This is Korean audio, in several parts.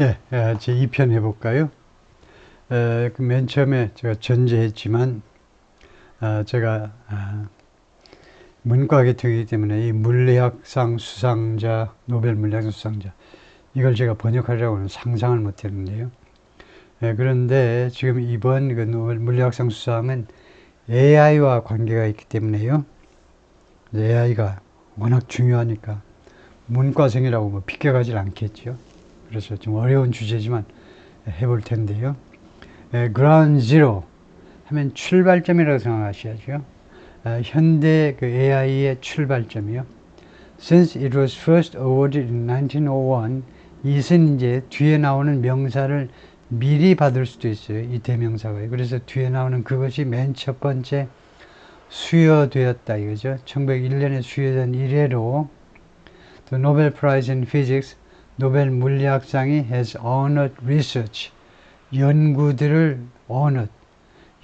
예, 예, 제 2편 해볼까요? 에, 그 맨 처음에 제가 전제했지만, 아, 제가 아, 문과 계통이기 때문에 이 물리학상 수상자, 노벨 물리학상 수상자, 이걸 제가 번역하려고는 상상을 못 했는데요. 예, 그런데 지금 이번 그 노벨 물리학상 수상은 AI와 관계가 있기 때문에요. AI가 워낙 중요하니까 문과생이라고 뭐 비껴가질 않겠죠. 그래서 좀 어려운 주제지만 해볼 텐데요. 그라운드 제로 하면 출발점이라고 생각하셔야죠. 아, 현대 그 AI의 출발점이요. Since it was first awarded in 1901, 이것은 이제 뒤에 나오는 명사를 미리 받을 수도 있어요. 이 대명사가요. 그래서 뒤에 나오는 그것이 맨 첫 번째 수여되었다 이거죠. 1901년에 수여된 이래로 The Nobel Prize 노벨 물리학상이 has honored research 연구들을 honored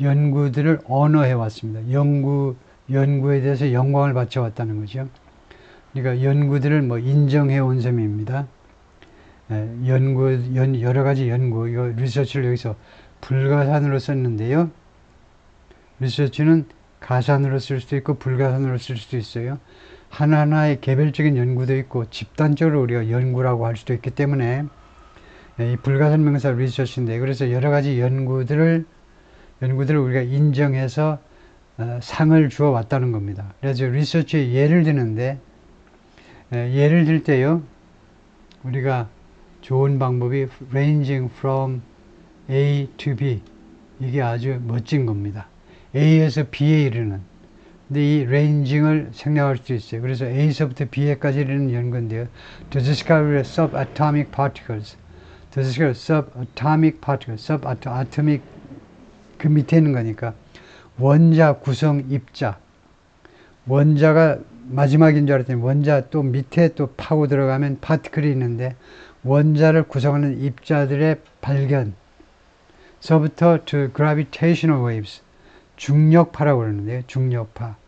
연구들을 언어해 왔습니다. 연구 연구에 대해서 영광을 바쳐 왔다는 거죠. 그러니까 연구들을 뭐 인정해 온 셈입니다. 에, 연구 연, 여러 가지 연구 이거 리서치를 여기서 불가산으로 썼는데요. 리서치는 가산으로 쓸 수도 있고 불가산으로 쓸 수도 있어요. 하나하나의 개별적인 연구도 있고 집단적으로 우리가 연구라고 할 수도 있기 때문에 이 불가산 명사 리서치인데 그래서 여러 가지 연구들을 연구들을 우리가 인정해서 어, 상을 주어 왔다는 겁니다. 그래서 리서치에 예를 드는데 에, 예를 들 때요 우리가 좋은 방법이 ranging from A to B 이게 아주 멋진 겁니다. A에서 B에 이르는 근데 이 ranging을 생략할 수 있어요. 그래서 A에서부터 B에까지 이르는 연구인데요. The discovery of subatomic particles The discovery of subatomic particles subatomic 그 밑에 있는 거니까 원자 구성 입자 원자가 마지막인 줄 알았더니 원자 또 밑에 또 파고 들어가면 파티클이 있는데 원자를 구성하는 입자들의 발견 서부터 to gravitational waves 중력파라고 그러는데요. 중력파.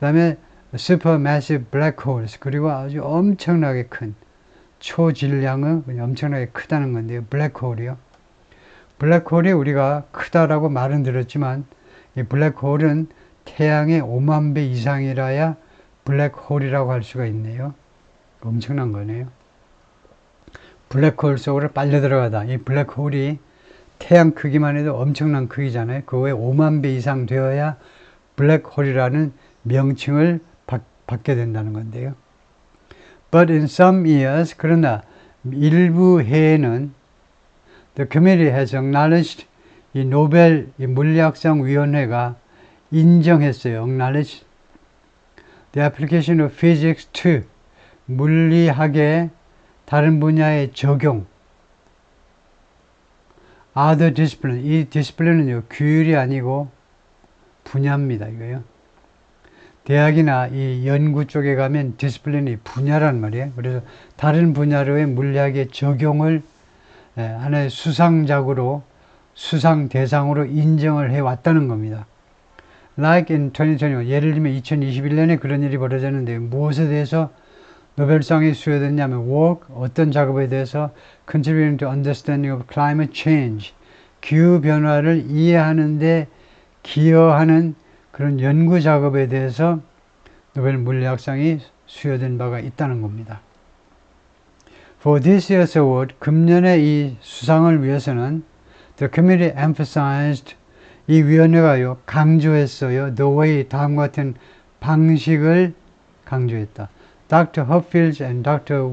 그 다음에 supermassive black holes 그리고 아주 엄청나게 큰 초질량은 엄청나게 크다는 건데요. 블랙홀이요. 블랙홀이 우리가 크다라고 말은 들었지만 이 블랙홀은 태양의 5만 배 이상이라야 블랙홀이라고 할 수가 있네요. 엄청난 거네요. 블랙홀 속으로 빨려 들어가다. 이 블랙홀이 태양 크기만 해도 엄청난 크기잖아요. 그거에 5만 배 이상 되어야 블랙홀이라는 명칭을 받, 받게 된다는 건데요. But in some years, 그러나 일부 해에는 The committee has acknowledged 이 노벨 이 물리학상 위원회가 인정했어요. acknowledged the application of physics to 물리학의 다른 분야의 적용 other discipline 이 디스플린은요 규율이 아니고 분야입니다 이거요 대학이나 이 연구 쪽에 가면 디스플린이 분야란 말이에요. 그래서 다른 분야로의 물리학의 적용을 에, 하나의 수상작으로 수상 대상으로 인정을 해 왔다는 겁니다. Like in 2021 예를 들면 2021년에 그런 일이 벌어졌는데 무엇에 대해서 노벨상이 수여됐냐면 work 어떤 작업에 대해서 contributing to understanding of climate change 기후 변화를 이해하는 데 기여하는 그런 연구 작업에 대해서 노벨 물리학상이 수여된 바가 있다는 겁니다. For this year's award, 금년의 이 수상을 위해서는 the committee emphasized 이 위원회가요 강조했어요. The way 다음과 같은 방식을 강조했다. Dr. Hupfield's and Dr.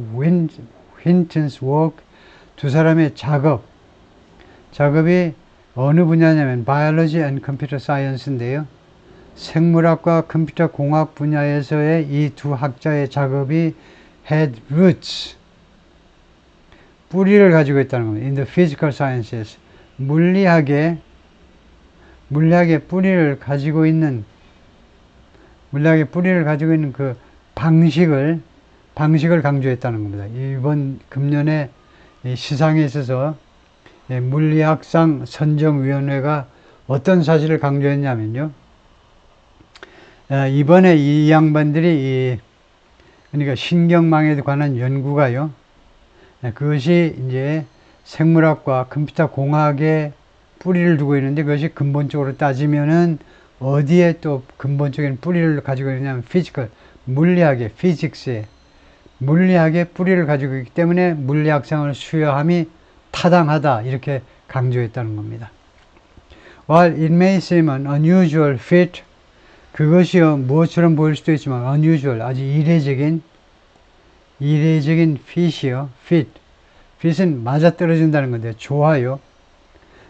Hinton's work 두 사람의 작업 작업이 어느 분야냐면 Biology and Computer Science인데요. 생물학과 컴퓨터 공학 분야에서의 이 두 학자의 작업이 had roots 뿌리를 가지고 있다는 겁니다. In the physical sciences 물리학의 물리학의 뿌리를 가지고 있는 물리학의 뿌리를 가지고 있는 그 방식을 방식을 강조했다는 겁니다. 이번 금년에 시상에 있어서 물리학상 선정위원회가 어떤 사실을 강조했냐면요. 이번에 이 양반들이 그러니까 신경망에 관한 연구가요. 그것이 이제 생물학과 컴퓨터 공학에 뿌리를 두고 있는데 그것이 근본적으로 따지면은 어디에 또 근본적인 뿌리를 가지고 있냐면 피지컬 물리학의 피직스에 물리학의 뿌리를 가지고 있기 때문에 물리학상을 수여함이 타당하다 이렇게 강조했다는 겁니다. While it may seem an unusual fit 그것이요 무엇처럼 보일 수도 있지만 unusual 아주 이례적인 이례적인 fit이요. fit. fit은 맞아떨어진다는 건데 좋아요.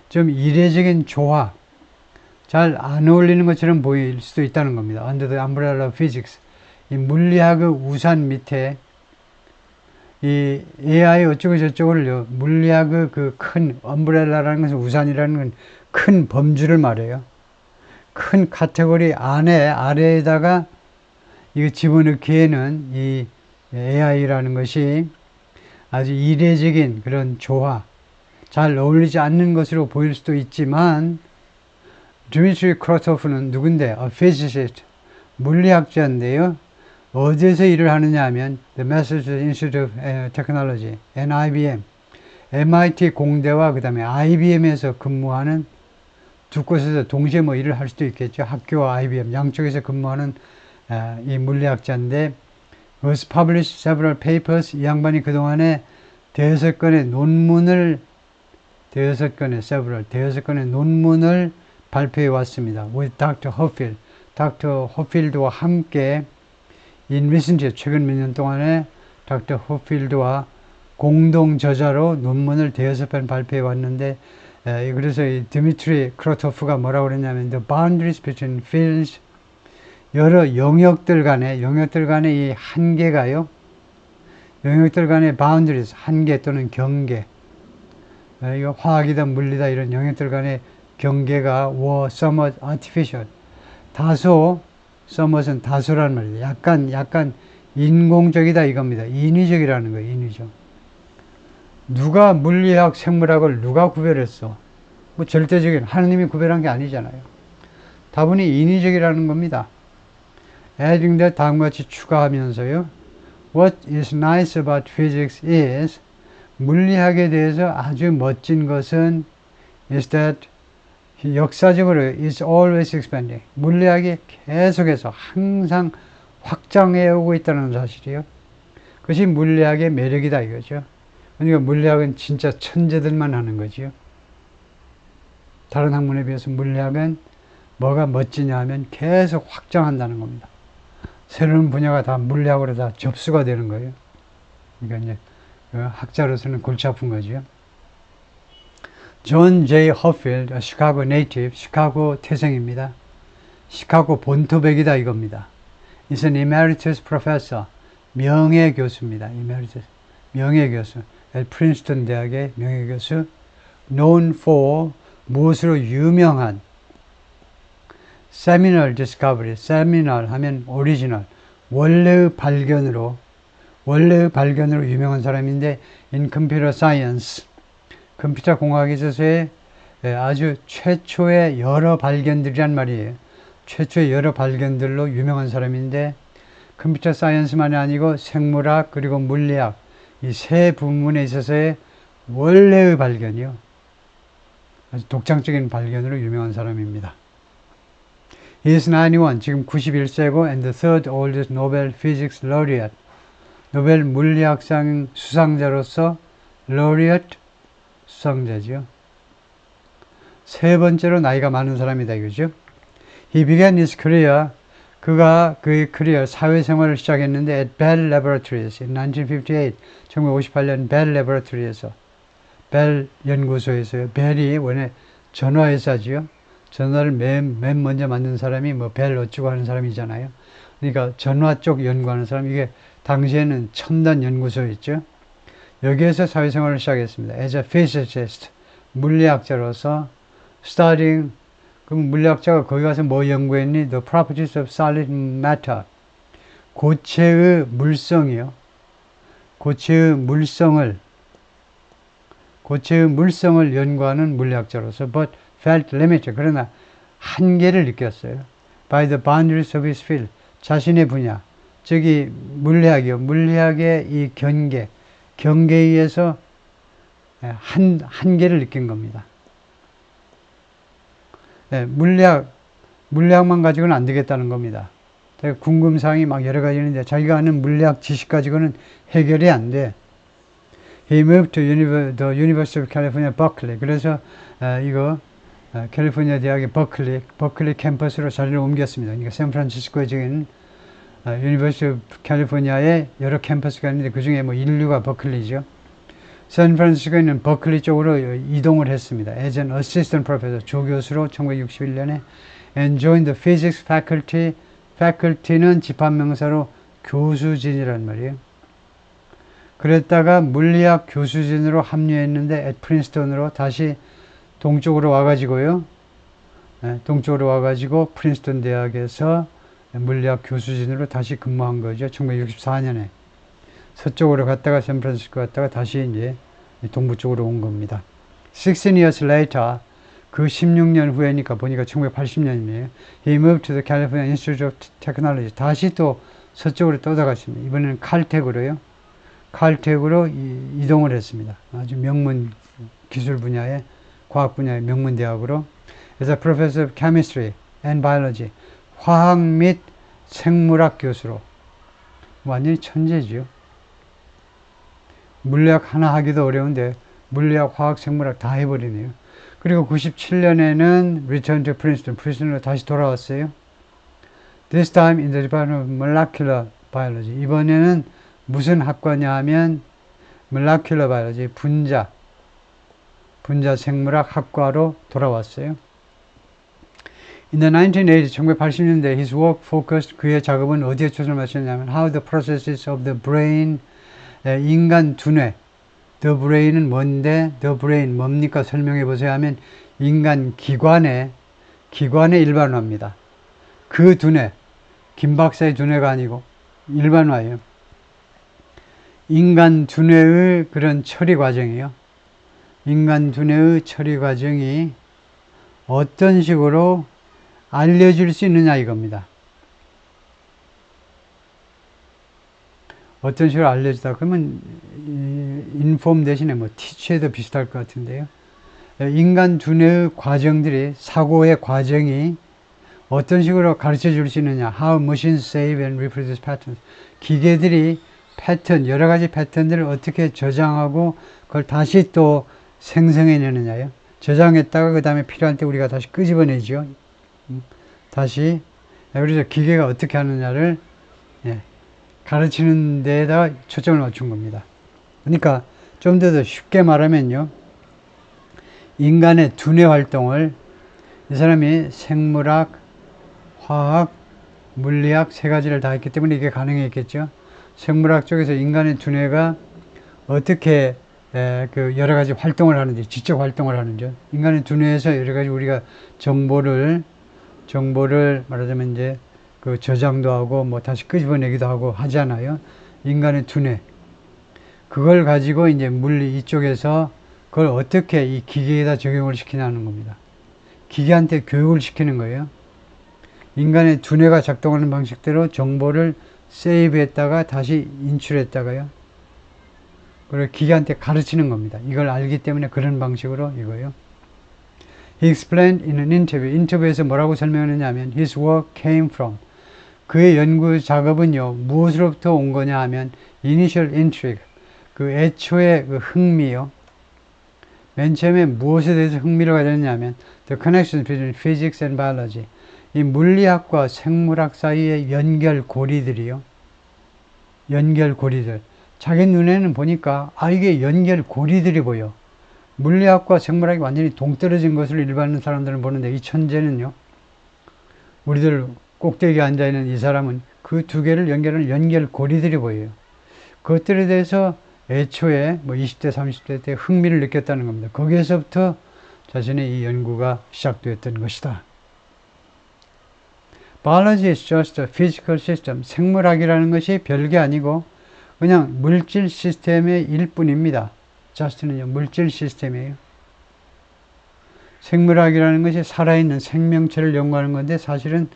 좀 이례적인 조화. 잘 안 어울리는 것처럼 보일 수도 있다는 겁니다. Under the umbrella of physics. 이 물리학의 우산 밑에 이 AI 어쩌고 저쩌고를요 물리학의 그 큰 엄브렐라라는 것은 우산이라는 건 큰 범주를 말해요. 큰 카테고리 안에 아래에다가 이거 집어넣기에는 이 AI라는 것이 아주 이례적인 그런 조화, 잘 어울리지 않는 것으로 보일 수도 있지만 드미트리 크로토프는 누군데? A physicist, 물리학자인데요. 어디에서 일을 하느냐 하면 The Massachusetts Institute of Technology, NIBM, MIT 공대와 그 다음에 IBM에서 근무하는 두 곳에서 동시에 뭐 일을 할 수도 있겠죠. 학교와 IBM 양쪽에서 근무하는 아, 이 물리학자인데 was published several papers 이 양반이 그동안에 대여섯 건의 논문을 대여섯 건의 several 대여섯 건의 논문을 발표해 왔습니다. with Dr. Hoffield, Dr. Hoffield와 함께 recent years 최근 몇 년 동안에 Dr. Hoffield와 공동 저자로 논문을 대여섯 번 발표해 왔는데 에, 그래서 이 드미트리 크로토프가 뭐라고 그랬냐면 the boundaries between fields 여러 영역들 간의 영역들 간의 이 한계가요. 영역들 간의 boundaries 한계 또는 경계. 에, 이거 화학이다 물리다 이런 영역들 간의 경계가 were somewhat artificial. 다소 somewhat은 다소란 말이에요. 약간 약간 인공적이다 이겁니다. 인위적이라는 거예요. 인위적. 누가 물리학, 생물학을 누가 구별했어? 뭐 절대적인 하느님이 구별한 게 아니잖아요. 다분히 인위적이라는 겁니다. adding that 다음과 같이 추가하면서요. What is nice about physics is 물리학에 대해서 아주 멋진 것은 is that 역사적으로 is always expanding. 물리학이 계속해서 항상 확장해 오고 있다는 사실이요. 그것이 물리학의 매력이다 이거죠. 그러니까 물리학은 진짜 천재들만 하는 거지요. 다른 학문에 비해서 물리학은 뭐가 멋지냐 하면 계속 확장한다는 겁니다. 새로운 분야가 다 물리학으로 다 접수가 되는 거예요. 그러니까 이제 그 학자로서는 골치 아픈 거죠. 존 제이 허필드, 시카고 네이티브, 시카고 태생입니다. 시카고 본토백이다 이겁니다. is an emeritus professor, 명예 교수입니다. emeritus, 명예 교수. 프린스턴 대학의 명예교수 known for 무엇으로 유명한 seminal discovery, seminal 하면 오리지널, 원래의 발견으로 원래의 발견으로 유명한 사람인데 in computer science, 컴퓨터 공학에 있어서의 아주 최초의 여러 발견들이란 말이에요. 최초의 여러 발견들로 유명한 사람인데 컴퓨터 사이언스만이 아니고 생물학 그리고 물리학 이 세 부문에 있어서의 원래의 발견이요. 아주 독창적인 발견으로 유명한 사람입니다. He is 91, 지금 91세고 and the third oldest Nobel Physics laureate. 노벨 물리학상 수상자로서 laureate 수상자죠. 세 번째로 나이가 많은 사람이다 이거죠. He began his career 그가 그의 커리어 사회생활을 시작했는데 at Bell Laboratories in 1958 1958년 벨 레버러토리에서 벨 연구소에서요. 벨이 원래 전화회사지요. 전화를 맨, 맨 먼저 만든 사람이 뭐 벨 어쩌고 하는 사람이잖아요. 그러니까 전화 쪽 연구하는 사람 이게 당시에는 첨단 연구소였죠. 여기에서 사회생활을 시작했습니다. As a physicist 물리학자로서 studying 그럼 물리학자가 거기 가서 뭐 연구했니? The properties of solid matter. 고체의 물성이요. 고체의 물성을 고체의 물성을 연구하는 물리학자로서 but felt limited. 그러나 한계를 느꼈어요. by the boundaries of his field. 자신의 분야. 저기 물리학이요. 물리학의 이 경계. 경계에 의해서 예, 한, 한계를 느낀 겁니다. 예, 물리학, 물리학만 가지고는 안 되겠다는 겁니다. 궁금사항이 막 여러 가지 있는데 자기가 아는 물리학 지식 가지고는 해결이 안 돼. He moved to the University of California, Berkeley. 그래서 어, 이거 어, 캘리포니아 대학의 버클리, 버클리 캠퍼스로 자리를 옮겼습니다. 그러니까 샌프란시스코에 지금 어, 유니버시티 오브 캘리포니아에 여러 캠퍼스가 있는데 그 중에 뭐 인류가 버클리죠. 샌프란시스코에 있는 버클리 쪽으로 이동을 했습니다. as an assistant professor, 조교수로 1961년에 and joined the physics faculty. Faculty는 집합명사로 교수진이란 말이에요. 그랬다가 물리학 교수진으로 합류했는데 at 프린스턴으로 다시 동쪽으로 와가지고요. 네, 동쪽으로 와가지고 프린스턴 대학에서 물리학 교수진으로 다시 근무한 거죠. 1964년에. 서쪽으로 갔다가 샌프란시스코 갔다가 다시 이제 동부 쪽으로 온 겁니다. 16 years later, 그 16년 후에니까 보니까 1980년이에요. He moved to the California Institute of Technology. 다시 또 서쪽으로 떠나갔습니다. 이번에는 칼텍으로요. 칼텍으로 이, 동을 했습니다. 아주 명문 기술 분야의 과학 분야의 명문 대학으로. 그래서 Professor of Chemistry and Biology. 화학 및 생물학 교수로. 완전히 천재죠. 물리학 하나 하기도 어려운데 물리학, 화학, 생물학 다 해버리네요. 그리고 97년에는 Return to Princeton, 프린스턴으로 다시 돌아왔어요. This time in the Department of Molecular Biology. 이번에는 무슨 학과냐 하면 Molecular Biology, 분자, 분자 생물학 학과로 돌아왔어요. In the 1980s, 1980년대, his work focused, 그의 작업은 어디에 초점을 맞췄냐면 how the processes of the brain, 인간 두뇌, the brain은 뭔데, the brain 뭡니까 설명해 보세요 하면 인간 기관의 기관의 일반화입니다. 그 두뇌, 김 박사의 두뇌가 아니고 일반화예요. 인간 두뇌의 그런 처리 과정이요. 인간 두뇌의 처리 과정이 어떤 식으로 알려줄 수 있느냐 이겁니다. 어떤 식으로 알려주다 그러면 인폼 대신에 뭐 티치에도 비슷할 것 같은데요. 인간 두뇌의 과정들이 사고의 과정이 어떤 식으로 가르쳐 줄 수 있느냐. How machines save and reproduce patterns. 기계들이 패턴, 여러 가지 패턴들을 어떻게 저장하고 그걸 다시 또 생성해내느냐요. 저장했다가 그 다음에 필요할 때 우리가 다시 끄집어내죠. 음, 다시. 그래서 기계가 어떻게 하느냐를 예, 가르치는 데에다 초점을 맞춘 겁니다. 그러니까 좀 더 쉽게 말하면요. 인간의 두뇌 활동을 이 사람이 생물학, 화학, 물리학 세 가지를 다 했기 때문에 이게 가능했겠죠. 생물학 쪽에서 인간의 두뇌가 어떻게 에, 그 여러 가지 활동을 하는지, 지적 활동을 하는지, 인간의 두뇌에서 여러 가지 우리가 정보를, 정보를 말하자면 이제 그 저장도 하고 뭐 다시 끄집어내기도 하고 하잖아요. 인간의 두뇌. 그걸 가지고 이제 물리 이쪽에서 그걸 어떻게 이 기계에다 적용을 시키냐는 겁니다. 기계한테 교육을 시키는 거예요. 인간의 두뇌가 작동하는 방식대로 정보를 세이브했다가 다시 인출했다가요. 그리고 기계한테 가르치는 겁니다. 이걸 알기 때문에 그런 방식으로 이거요. He explained in an interview. 인터뷰에서 뭐라고 설명했냐면 His work came from 그의 연구 작업은요 무엇으로부터 온 거냐 하면 initial intrigue 그 애초의 그 흥미요. 맨 처음에 무엇에 대해서 흥미를 가졌냐면 the connection between physics and biology 이 물리학과 생물학 사이의 연결고리들이요. 연결고리들. 자기 눈에는 보니까 아 이게 연결고리들이 보여. 물리학과 생물학이 완전히 동떨어진 것을 일반 사람들은 보는데 이 천재는요. 우리들 꼭대기에 앉아있는 이 사람은 그 두 개를 연결하는 연결고리들이 보여요. 그것들에 대해서 애초에 뭐 20대, 30대 때 흥미를 느꼈다는 겁니다. 거기에서부터 자신의 이 연구가 시작되었던 것이다. Biology is just a physical system. 생물학이라는 것이 별게 아니고 그냥 물질 시스템의 일뿐입니다. just는요, 물질 시스템이에요. 생물학이라는 것이 살아있는 생명체를 연구하는 건데 사실은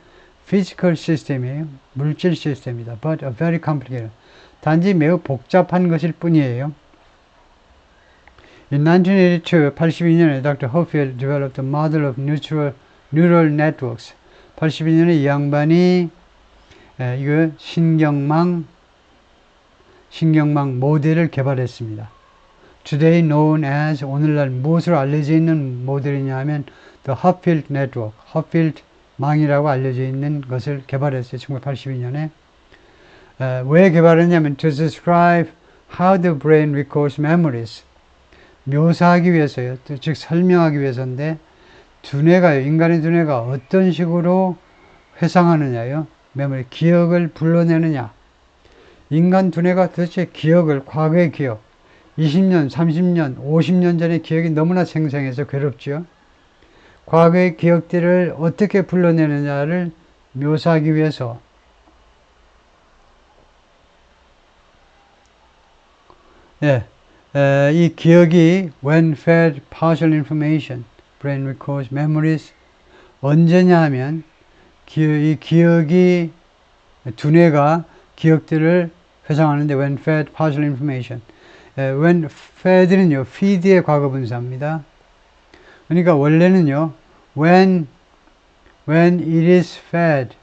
physical 시스템이에요. 물질 시스템이다. But a very complicated. 단지 매우 복잡한 것일 뿐이에요. In 1982, 82년에 Dr. Hopfield developed a model of neutral, neural networks. 82년에 이 양반이 에, 이거 신경망 신경망 모델을 개발했습니다. Today known as 오늘날 무엇으로 알려져 있는 모델이냐 하면 The Hopfield Network, Hopfield 망이라고 알려져 있는 것을 개발했어요. 1982년에. 에, 왜 개발했냐면 to describe how the brain records memories. 묘사하기 위해서요. 또즉 설명하기 위해서인데 두뇌가요. 인간의 두뇌가 어떤 식으로 회상하느냐요. 메모리 기억을 불러내느냐. 인간 두뇌가 도대체 기억을 과거의 기억 20년, 30년, 50년 전의 기억이 너무나 생생해서 괴롭죠. 과거의 기억들을 어떻게 불러내느냐를 묘사하기 위해서 예, 에, 이 기억이 when fed partial information, brain records memories 언제냐 하면 기, 이 기억이 두뇌가 기억들을 회상하는데 when fed partial information 에, when fed는요 feed의 과거 분사입니다. 그러니까 원래는요 when when it is fed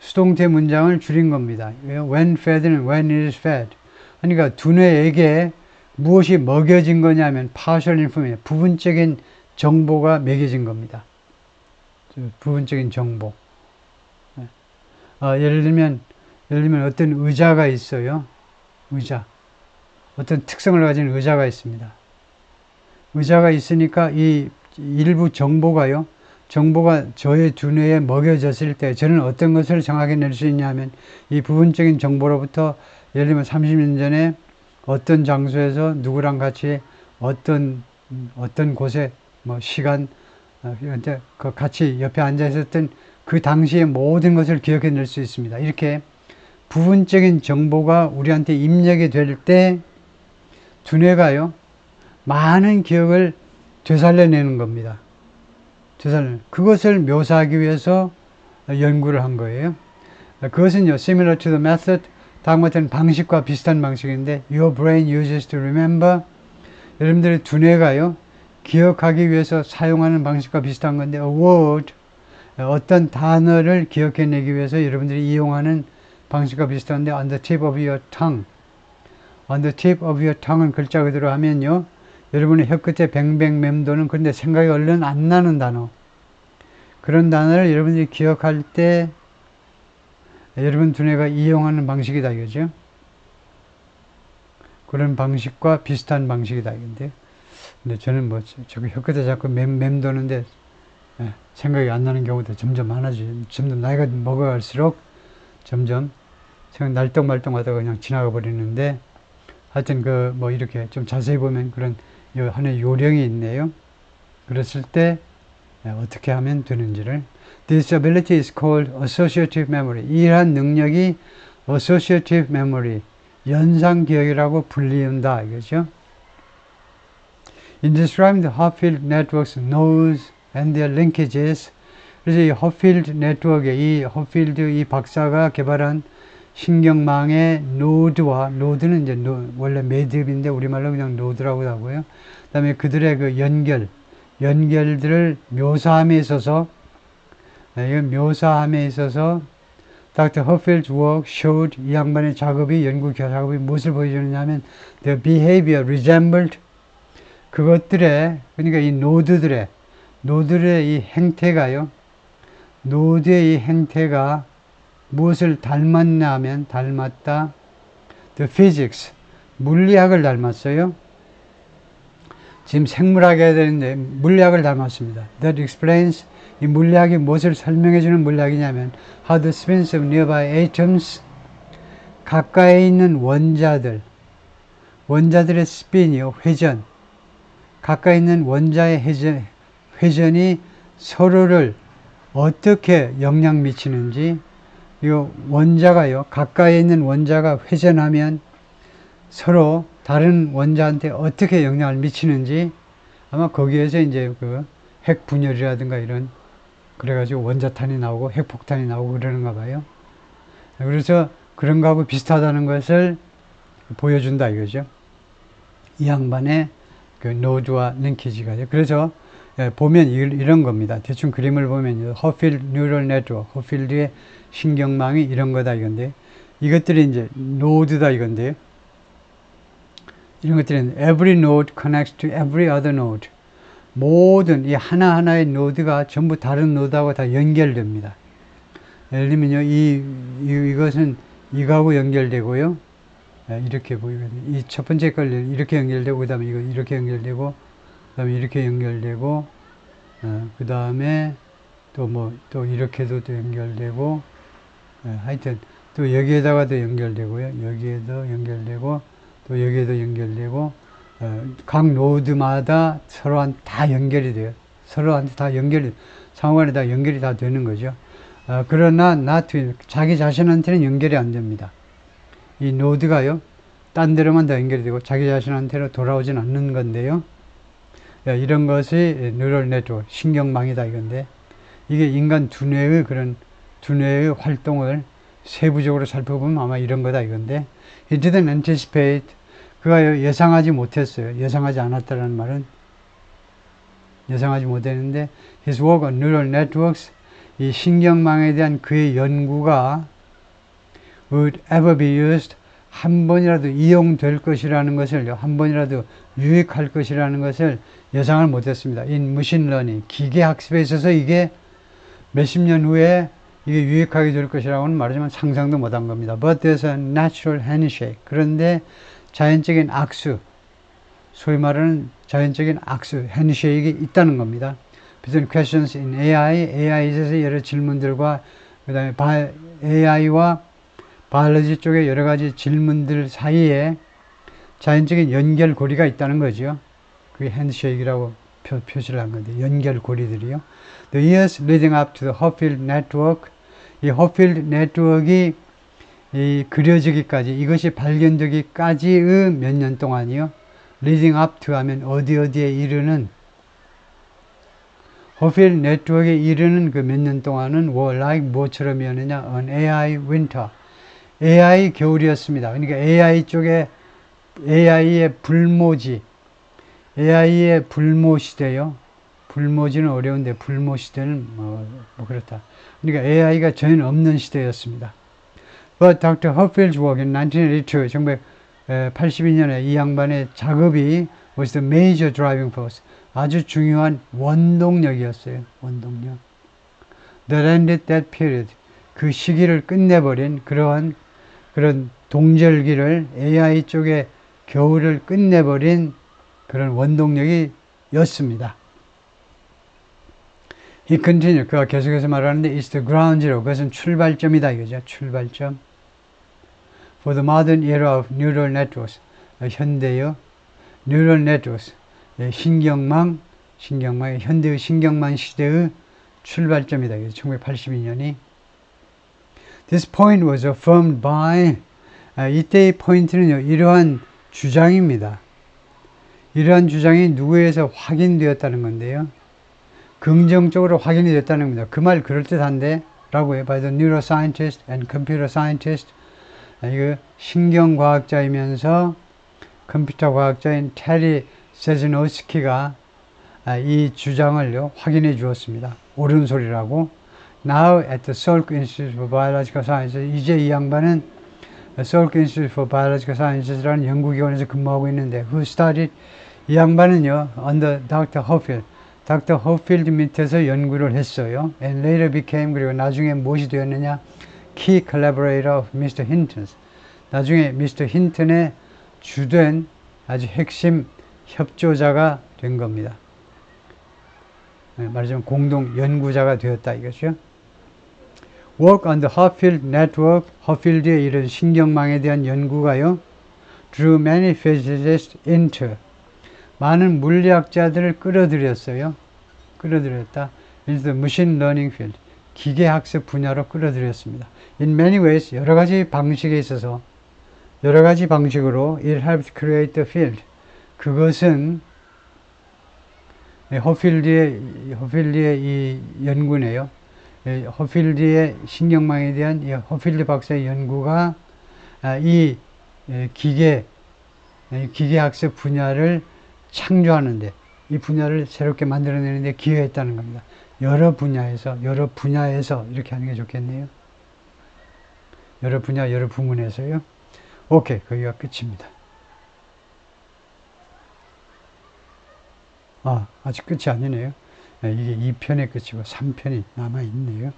수동태 문장을 줄인 겁니다. when fed는 when it is fed 그러니까 두뇌에게 무엇이 먹여진 거냐면 partial information, 부분적인 정보가 먹여진 겁니다. 부분적인 정보. 네. 어, 예를 들면 예를 들면 어떤 의자가 있어요. 의자. 어떤 특성을 가진 의자가 있습니다. 의자가 있으니까 이 일부 정보가요. 정보가 저의 두뇌에 먹여졌을 때 저는 어떤 것을 정확히 낼수 있냐면 이 부분적인 정보로부터 예를 들면 30년 전에 어떤 장소에서 누구랑 같이 어떤 어떤 곳에 뭐 시간 어, 그 같이 옆에 앉아 있었던 그 당시의 모든 것을 기억해 낼 수 있습니다. 이렇게 부분적인 정보가 우리한테 입력이 될 때 두뇌가요 많은 기억을 되살려내는 겁니다. 되살려 그것을 묘사하기 위해서 연구를 한 거예요. 그것은요 similar to the method 다음과 같은 방식과 비슷한 방식인데 your brain uses to remember 여러분들의 두뇌가요 기억하기 위해서 사용하는 방식과 비슷한 건데 a word 어떤 단어를 기억해내기 위해서 여러분들이 이용하는 방식과 비슷한데 on the tip of your tongue on the tip of your tongue은 글자 그대로 하면요 여러분의 혀끝에 뱅뱅 맴도는 그런데 생각이 얼른 안 나는 단어 그런 단어를 여러분들이 기억할 때 여러분 두뇌가 이용하는 방식이다 이거죠. 그런 방식과 비슷한 방식이다 이건데 근데 저는 뭐 저기 혀끝에 자꾸 맴, 맴도는데 예, 생각이 안 나는 경우도 점점 많아지 점점 나이가 먹어갈수록 점점 날똥말똥하다가 그냥 지나가 버리는데 하여튼 그 뭐 이렇게 좀 자세히 보면 그런 하나의 요령이 있네요. 그랬을 때 예, 어떻게 하면 되는지를 This ability is called associative memory. 이러한 능력이 associative memory, 연상 기억이라고 불리운다 이거죠. In describing the Hopfield network's nodes and their linkages, 그래서 이 허필드 네트워크의 이 허필드 이 박사가 개발한 신경망의 노드와 노드는 이제 노, 원래 매듭인데 우리말로 그냥 노드라고 하고요. 그다음에 그들의 그 연결 연결들을 묘사함에 있어서 이 묘사함에 있어서 Dr. Huffeld's work showed 이 양반의 작업이 연구 작업이 무엇을 보여주느냐 하면 the behavior resembled 그것들의 그러니까 이 노드들의 노드의 이 행태가요 노드의 이 행태가 무엇을 닮았냐 하면 닮았다. The physics. 물리학을 닮았어요. 지금 생물학 해야 되는데 물리학을 닮았습니다. That explains 이 물리학이 무엇을 설명해 주는 물리학이냐면 how the spins of nearby atoms 가까이 있는 원자들 원자들의 스핀이요 회전. 가까이 있는 원자의 회전, 회전이 서로를 어떻게 영향 미치는지 이 원자가요 가까이 있는 원자가 회전하면 서로 다른 원자한테 어떻게 영향을 미치는지 아마 거기에서 이제 그 핵 분열이라든가 이런 그래가지고 원자탄이 나오고 핵폭탄이 나오고 그러는가 봐요. 그래서 그런 거하고 비슷하다는 것을 보여준다 이거죠. 이 양반의 그 노드와 링키지가 돼요. 그래서 예, 보면 이- 이런 겁니다. 대충 그림을 보면 허필드 뉴럴 네트워크, 허필드의 신경망이 이런 거다 이건데 이것들이 이제 노드다 이건데요. 이런 것들은 every node connects to every other node. 모든 이 하나하나의 노드가 전부 다른 노드하고 다 연결됩니다. 예를 들면요, 이, 이 이것은 이거하고 연결되고요. 예, 이렇게 보이거든요. 이 첫 번째 걸 이렇게 연결되고 그 다음에 이거 이렇게 연결되고 그 다음에 이렇게 연결되고 어, 그 다음에 또 뭐 또 이렇게도 또 연결되고 예, 하여튼 또 여기에다가도 연결되고요. 여기에도 연결되고 또 여기에도 연결되고 어, 각 노드마다 서로한 다 연결이 돼요. 서로한테 다 연결이 상호간에 다 연결이 다 되는 거죠. 어, 그러나 나트 자기 자신한테는 연결이 안 됩니다. 이 노드가요. 딴 데로만 다 연결이 되고 자기 자신한테로 돌아오진 않는 건데요. 예, 이런 것이 뉴럴 네트워크, 신경망이다 이건데. 이게 인간 두뇌의 그런 두뇌의 활동을 세부적으로 살펴보면 아마 이런 거다 이건데. he didn't anticipate 그가 예상하지 못했어요. 예상하지 않았다는 말은 예상하지 못했는데 his work on neural networks 이 신경망에 대한 그의 연구가 would ever be used 한 번이라도 이용될 것이라는 것을 한 번이라도 유익할 것이라는 것을 예상을 못했습니다. machine learning 기계 학습에 있어서 이게 몇십 년 후에 이게 유익하게 될 것이라고는 말하지만 상상도 못한 겁니다. But there's a natural handshake. 그런데 자연적인 악수, 소위 말하는 자연적인 악수, handshake이 있다는 겁니다. Between questions in AI, AI에 있어서 여러 질문들과 그 다음에 AI와 바이올로지 쪽에 여러 가지 질문들 사이에 자연적인 연결고리가 있다는 거죠. 그게 핸드쉐이크라고 표, 표시를 한 건데 연결고리들이요. The years leading up to the Hopfield Network 이 허필드 네트워크가 이 그려지기까지 이것이 발견되기까지의 몇 년 동안이요. leading up to 하면 어디 어디에 이르는 허필드 네트워크에 이르는 그 몇 년 동안은 were like 뭐처럼이었느냐 an AI winter AI 겨울이었습니다. 그러니까 AI 쪽에 AI의 불모지 AI의 불모 시대요. 불모지는 어려운데 불모 시대는 뭐, 뭐 그렇다. 그러니까 AI가 전혀 없는 시대였습니다. But Dr. Hopfield's work in 1982, 1982년에 이 양반의 작업이 was the major driving force. 아주 중요한 원동력이었어요. 원동력. That ended that period. 그 시기를 끝내버린 그러한 그런 동절기를 AI 쪽에 겨울을 끝내버린 그런 원동력이 였습니다. He continued. 그가 계속해서 말하는데 it's the ground zero. 그것은 출발점이다 이거죠. 출발점. For the modern era of neural networks. 현대의 neural networks. 신경망, 신경망, 현대의 신경망 시대의 출발점이다. 이거죠. 1982년이. This point was affirmed by 이때의 포인트는요. 이러한 주장입니다. 이러한 주장이 누구에서 확인되었다는 건데요. 긍정적으로 확인이 됐다는 겁니다. 그 말 그럴듯한데 라고 해요. By the neuroscientist and computer scientist 이거 신경과학자이면서 컴퓨터 과학자인 테리 세즈노스키가 이 주장을요 확인해 주었습니다. 옳은 소리라고. Now at the Salk Institute for Biological Sciences 이제 이 양반은 Salk Institute for Biological Sciences라는 연구기관에서 근무하고 있는데 who studied 이 양반은요 under Dr. Hopfield 닥터 허필드 밑에서 연구를 했어요. And later became 그리고 나중에 무엇이 되었느냐? Key collaborator of Mr. Hinton. 나중에 미스터 힌튼의 주된 아주 핵심 협조자가 된 겁니다. 말하자면 공동 연구자가 되었다 이것이요. Work on the Hopfield Network, 허필드의 이런 신경망에 대한 연구가요. drew many physicists into 많은 물리학자들을 끌어들였어요. 끌어들였다. into the machine learning field. 기계학습 분야로 끌어들였습니다. In many ways, 여러 가지 방식에 있어서, 여러 가지 방식으로 it helped create the field. 그것은 허필드의, 허필드의 이 연구네요. 허필드의 신경망에 대한 허필드 박사의 연구가 이 기계, 기계학습 분야를 창조하는데 이 분야를 새롭게 만들어내는데 기여했다는 겁니다. 여러 분야에서 여러 분야에서 이렇게 하는 게 좋겠네요. 여러 분야 여러 부문에서요. 오케이 거기가 끝입니다. 아 아직 끝이 아니네요. 네, 이게 2편의 끝이고 3편이 남아 있네요.